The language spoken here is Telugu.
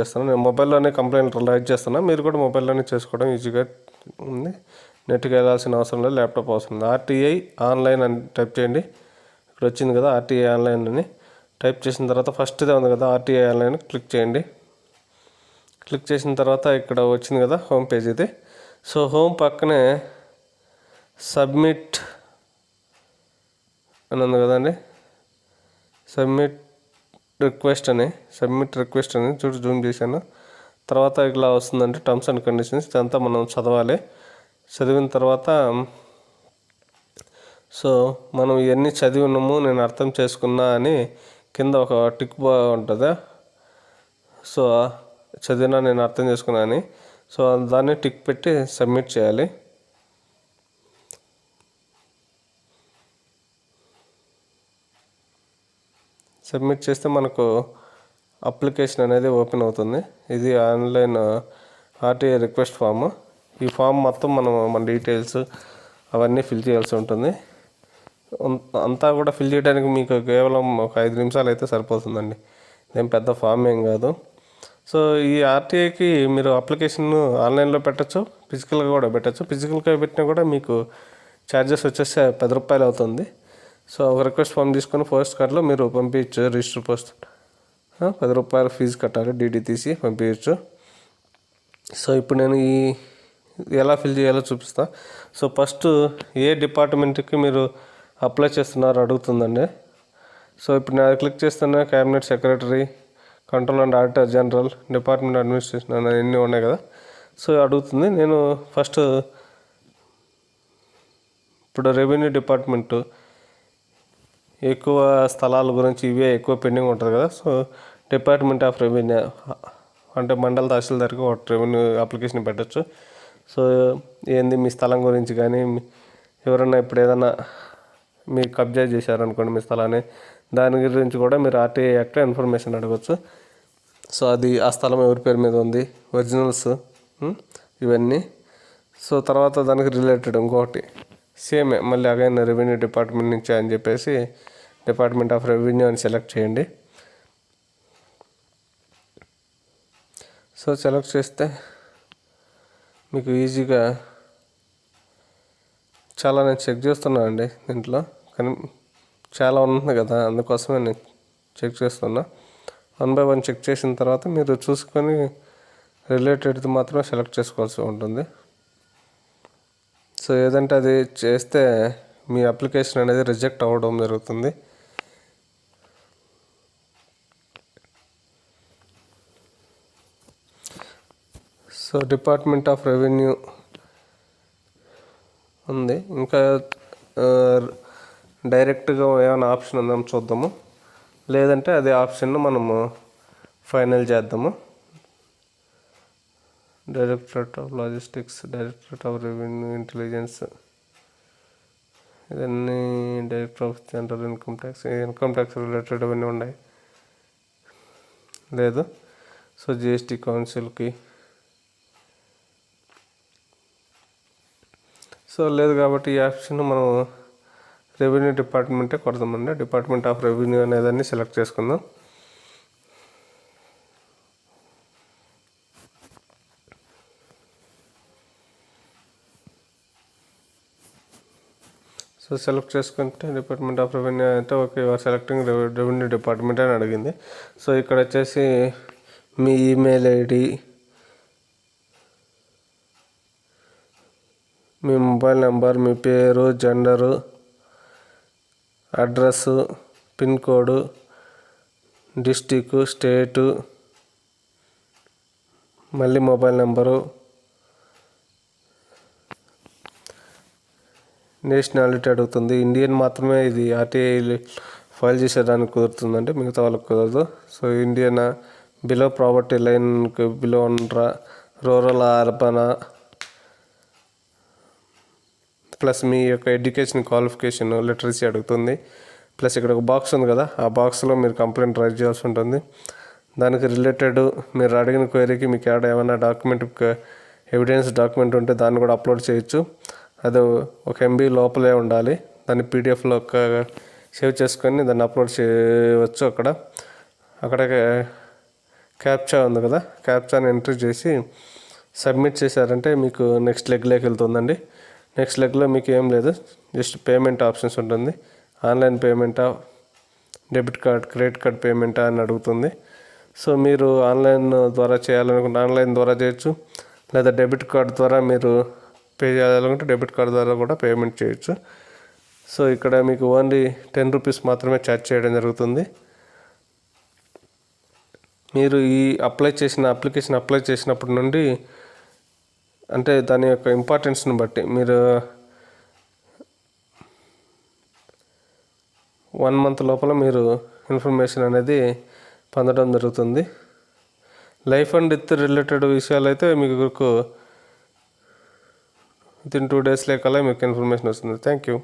చేస్తాను. నేను మొబైల్లోనే కంప్లైంట్ రైట్ చేస్తాను మీరు కూడా మొబైల్లోనే చేసుకోవడం ఈజీగా ఉంది. నెట్కి వెళ్ళాల్సిన అవసరం లేదు ల్యాప్టాప్ అవసరం లేదు. ఆర్టీఐ ఆన్లైన్ అని టైప్ చేయండి. ఇక్కడ వచ్చింది కదా ఆర్టీఐ ఆన్లైన్ అని. టైప్ చేసిన తర్వాత ఫస్ట్దే ఉంది కదా ఆర్టీఐ ఆన్లైన్ క్లిక్ చేయండి. క్లిక్ చేసిన తర్వాత ఇక్కడ వచ్చింది కదా హోమ్ పేజ్ ఇది. సో హోమ్ పక్కనే సబ్మిట్ అని ఉంది కదండి. సబ్మిట్ రిక్వెస్ట్ అని సబ్మిట్ రిక్వెస్ట్ అని చూడు జూమ్ చేశాను. తర్వాత ఇలా వస్తుందంటే టర్మ్స్ అండ్ కండిషన్స్ ఇదంతా మనం చదవాలి. చదివిన తర్వాత సో మనం ఇవన్నీ చదివి ఉన్నాము నేను అర్థం చేసుకున్నా అని కింద ఒక టిక్ బా ఉంటుంది? సో చదివినా నేను అర్థం చేసుకున్నా అని. సో దాన్ని టిక్ పెట్టి సబ్మిట్ చేయాలి. సబ్మిట్ చేస్తే మనకు అప్లికేషన్ అనేది ఓపెన్ అవుతుంది. ఇది ఆన్లైన్ ఆర్టీఐ రిక్వెస్ట్ ఫామ్. ఈ ఫామ్ మొత్తం మనం మన డీటెయిల్స్ అవన్నీ ఫిల్ చేయాల్సి ఉంటుంది. అంతా కూడా ఫిల్ చేయడానికి మీకు కేవలం ఒక ఐదు నిమిషాలు అయితే సరిపోతుందండి. ఏం పెద్ద ఫామ్ ఏం కాదు. సో ఈ ఆర్టీఐకి మీరు అప్లికేషన్ ఆన్లైన్లో పెట్టచ్చు ఫిజికల్గా కూడా పెట్టచ్చు. ఫిజికల్గా పెట్టినా కూడా మీకు ఛార్జెస్ వచ్చేసి పది రూపాయలు అవుతుంది. సో ఒక రిక్వెస్ట్ ఫామ్ తీసుకొని పోస్ట్ కార్డ్లో మీరు పంపించచ్చు రిజిస్టర్ పోస్ట్ పది రూపాయలు ఫీజు కట్టాలి డీడీ తీసి పంపించచ్చు సో ఇప్పుడు నేను ఈ ఎలా ఫిల్ చేయాలో చూపిస్తా. సో ఫస్ట్ ఏ డిపార్ట్మెంట్కి మీరు అప్లై చేస్తున్నారు అడుగుతుందండి. సో ఇప్పుడు నేను క్లిక్ చేస్తున్నా cabinet secretary control and auditor general department administration అన్నీ ఉన్నాయి కదా. సో అడుగుతుంది. నేను ఫస్ట్ ఇప్పుడు రెవెన్యూ డిపార్ట్మెంటు ఎక్కువ స్థలాల గురించి ఇవే ఎక్కువ పెండింగ్ ఉంటుంది కదా. సో డిపార్ట్మెంట్ ఆఫ్ రెవెన్యూ అంటే మండల తహసీల్దార్కి ఒక రెవెన్యూ అప్లికేషన్ పెట్టచ్చు. సో ఏంది మీ స్థలం గురించి కానీ ఎవరన్నా ఇప్పుడు ఏదైనా మీరు కబ్జా చేశారనుకోండి మీ స్థలాన్ని దాని గురించి కూడా మీరు ఆర్టీఐ యాక్ట్ ఇన్ఫర్మేషన్ అడగచ్చు. సో అది ఆ స్థలం ఎవరి పేరు మీద ఉంది ఒరిజినల్స్ ఇవన్నీ. సో తర్వాత దానికి రిలేటెడ్ ఇంకొకటి సేమే మళ్ళీ అగైన్ రెవెన్యూ డిపార్ట్మెంట్ నుంచి అని చెప్పేసి డిపార్ట్మెంట్ ఆఫ్ రెవెన్యూ అని సెలెక్ట్ చేయండి. సో సెలెక్ట్ చేస్తే మీకు ఈజీగా చాలా నేను చెక్ చేస్తున్నా అండి దీంట్లో. కానీ చాలా ఉంది కదా అందుకోసమే నేను చెక్ చేస్తున్నా. వన్ బై వన్ చెక్ చేసిన తర్వాత మీరు చూసుకొని రిలేటెడ్ది మాత్రమే సెలెక్ట్ చేసుకోవాల్సి ఉంటుంది. సో ఏదంటే అది చేస్తే మీ అప్లికేషన్ అనేది రిజెక్ట్ అవ్వడం జరుగుతుంది. సో డిపార్ట్మెంట్ ఆఫ్ రెవెన్యూ ఉంది. ఇంకా డైరెక్ట్గా ఏమైనా ఆప్షన్ ఉందాం చూద్దాము. లేదంటే అదే ఆప్షన్ మనము ఫైనల్ చేద్దాము. Directorate of logistics directorate of revenue intelligence ఇవన్నీ director of general income tax income tax related అవన్నీ ఉన్నాయి. లేదు. సో జిఎస్టీ కౌన్సిల్కి సో లేదు కాబట్టి ఈ ఆప్షన్ మనం రెవెన్యూ డిపార్ట్మెంటే కొడదామండి. డిపార్ట్మెంట్ ఆఫ్ రెవెన్యూ అనేదాన్ని సెలెక్ట్ చేసుకుందాం. సో సెలెక్ట్ చేసుకుంటే డిపార్ట్మెంట్ ఆఫ్ రెవెన్యూ అంటే ఓకే సెలెక్టింగ్ రెవెన్యూ డిపార్ట్మెంట్ అని అడిగింది. సో ఇక్కడ వచ్చేసి మీ ఈమెయిల్ ఐడి మీ మొబైల్ నెంబర్ మీ పేరు gender address pin code district state మళ్ళీ మొబైల్ నెంబరు నేషనాలిటీ అడుగుతుంది. ఇండియన్ మాత్రమే ఇది ఆర్టీఐ ఫైల్ చేసేదానికి కుదురుతుందంటే మిగతా వాళ్ళకి కుదరదు. సో ఇండియన్ బిలో ప్రాపర్టీ లైన్కి బిలో ఉండరా రూరల్ అర్బనా ప్లస్ మీ యొక్క ఎడ్యుకేషన్ క్వాలిఫికేషన్ లిటరసీ అడుగుతుంది. ప్లస్ ఇక్కడ ఒక బాక్స్ ఉంది కదా ఆ బాక్స్లో మీరు కంప్లైంట్ రైజ్ చేయాల్సి ఉంటుంది. దానికి రిలేటెడ్ మీరు అడిగిన క్వైరీకి మీకు ఏడ ఏమైనా డాక్యుమెంట్ ఎవిడెన్స్ డాక్యుమెంట్ ఉంటే దాన్ని కూడా అప్లోడ్ చేయొచ్చు. అది ఒక ఎంబీ లోపలే ఉండాలి. దాన్ని పీడిఎఫ్లో ఒక సేవ్ చేసుకొని దాన్ని అప్లోడ్ చేయవచ్చు అక్కడ. అక్కడ క్యాప్చా ఉంది కదా క్యాప్చాని ఎంట్రీ చేసి సబ్మిట్ చేశారంటే మీకు నెక్స్ట్ లెగ్లోకి వెళ్తుందండి. నెక్స్ట్ లెగ్లో మీకు ఏం లేదు. జస్ట్ పేమెంట్ ఆప్షన్స్ ఉంటుంది. ఆన్లైన్ పేమెంటా? డెబిట్ కార్డ్ క్రెడిట్ కార్డ్ పేమెంటా అని అడుగుతుంది. సో మీరు ఆన్లైన్ ద్వారా చేయాలనుకుంటే ఆన్లైన్ ద్వారా చేయొచ్చు. లేదా డెబిట్ కార్డ్ ద్వారా మీరు పే చేయాలనుకుంటే డెబిట్ కార్డ్ ద్వారా కూడా పేమెంట్ చేయొచ్చు. సో ఇక్కడ మీకు ఓన్లీ టెన్ రూపీస్ మాత్రమే ఛార్జ్ చేయడం జరుగుతుంది. మీరు ఈ అప్లై చేసిన అప్లికేషన్ అప్లై చేసినప్పటి నుండి అంటే దాని యొక్క ఇంపార్టెన్స్ని బట్టి మీరు వన్ మంత్ లోపల మీరు ఇన్ఫర్మేషన్ అనేది పొందడం జరుగుతుంది. లైఫ్ అండ్ డెత్ రిలేటెడ్ విషయాలు అయితే మీకు విత్ ఇన్ టూ డేస్ లేకల్లా మీకు ఇన్ఫర్మేషన్ వస్తుంది. Thank you